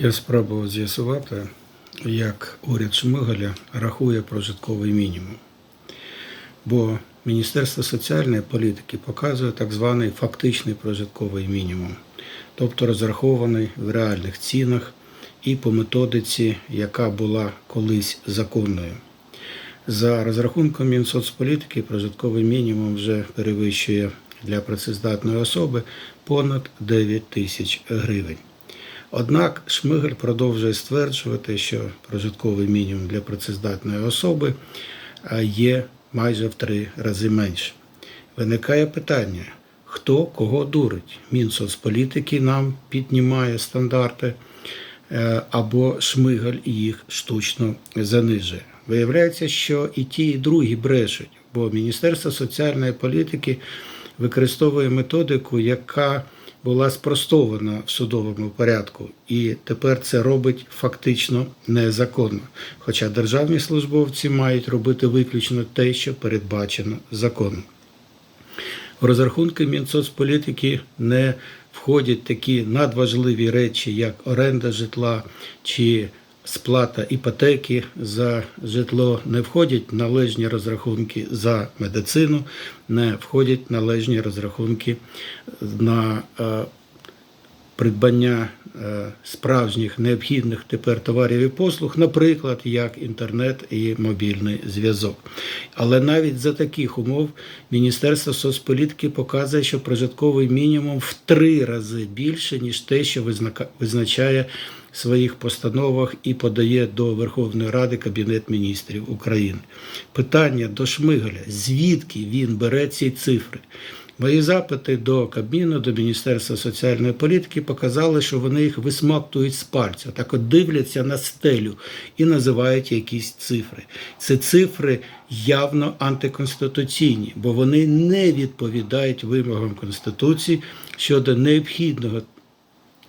Я спробував з'ясувати, як уряд Шмигаля рахує прожитковий мінімум. Бо Міністерство соціальної політики показує так званий фактичний прожитковий мінімум, тобто розрахований в реальних цінах і по методиці, яка була колись законною. За розрахунком Мінсоцполітики, прожитковий мінімум вже перевищує для працездатної особи понад 9 тисяч гривень. Однак Шмигаль продовжує стверджувати, що прожитковий мінімум для працездатної особи є майже в три рази менше. Виникає питання, хто кого дурить? Мінсоцполітики нам піднімає стандарти е, або Шмигаль їх штучно занижує. Виявляється, що і ті, і другі брешуть, бо Міністерство соціальної політики використовує методику, яка була спростована в судовому порядку, і тепер це робить фактично незаконно. Хоча державні службовці мають робити виключно те, що передбачено законом. В розрахунки Мінсоцполітики не входять такі надважливі речі, як оренда житла чи сплата іпотеки за житло, не входять належні розрахунки за медицину, не входять належні розрахунки на е, придбання е, справжніх необхідних тепер товарів і послуг, наприклад, як інтернет і мобільний зв'язок. Але навіть за таких умов Міністерство соцполітики показує, що прожитковий мінімум в три рази більше, ніж те, що визначає своїх постановах і подає до Верховної Ради Кабінет міністрів України. Питання до Шмигаля: звідки він бере ці цифри? Мої запити до Кабміну, до Міністерства соціальної політики показали, що вони їх висмактують з пальця. Так от дивляться на стелю і називають якісь цифри. Це цифри явно антиконституційні, бо вони не відповідають вимогам Конституції щодо необхідного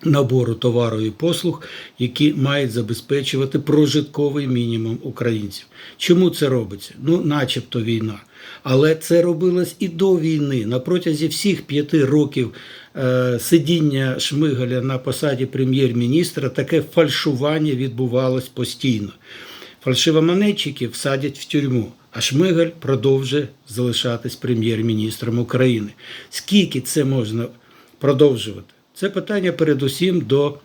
набору товару і послуг, які мають забезпечувати прожитковий мінімум українців. Чому це робиться? Ну, начебто війна. Але це робилось і до війни. На протязі всіх п'яти років е, сидіння Шмигаля на посаді прем'єр-міністра таке фальшування відбувалось постійно. Фальшивомонетчиків садять в тюрму, а Шмигаль продовжує залишатись прем'єр-міністром України. Скільки це можна продовжувати? Це питання передусім до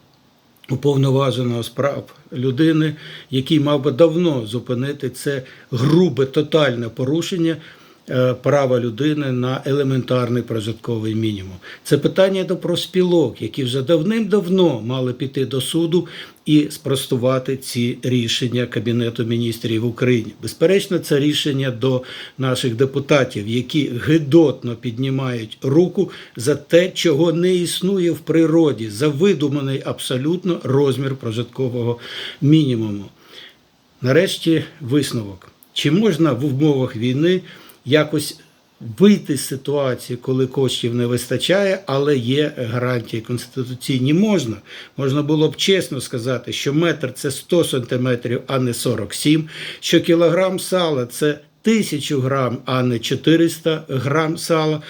уповноваженого справ людини, який мав би давно зупинити це грубе тотальне порушення права людини на елементарний прожитковий мінімум. Це питання до профспілок, які вже давним-давно мали піти до суду і спростувати ці рішення Кабінету міністрів України. Безперечно, це рішення до наших депутатів, які гидотно піднімають руку за те, чого не існує в природі, за видуманий абсолютно розмір прожиткового мінімуму. Нарешті висновок. Чи можна в умовах війни якось вийти з ситуації, коли коштів не вистачає, але є гарантії конституційні? Можна. Можна було б чесно сказати, що метр це 100 сантиметрів, а не 47, що кілограм сала це 1000 грам, а не 400 грам сала.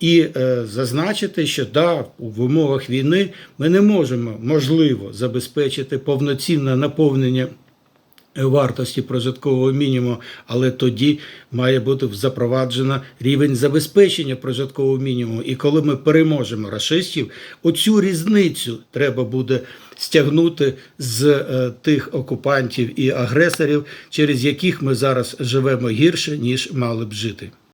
І е, зазначити, що да, в умовах війни ми не можемо можливо забезпечити повноцінне наповнення вартості прожиткового мінімуму, але тоді має бути запроваджено рівень забезпечення прожиткового мінімуму. І коли ми переможемо расистів, оцю різницю треба буде стягнути з е, тих окупантів і агресорів, через яких ми зараз живемо гірше, ніж мали б жити.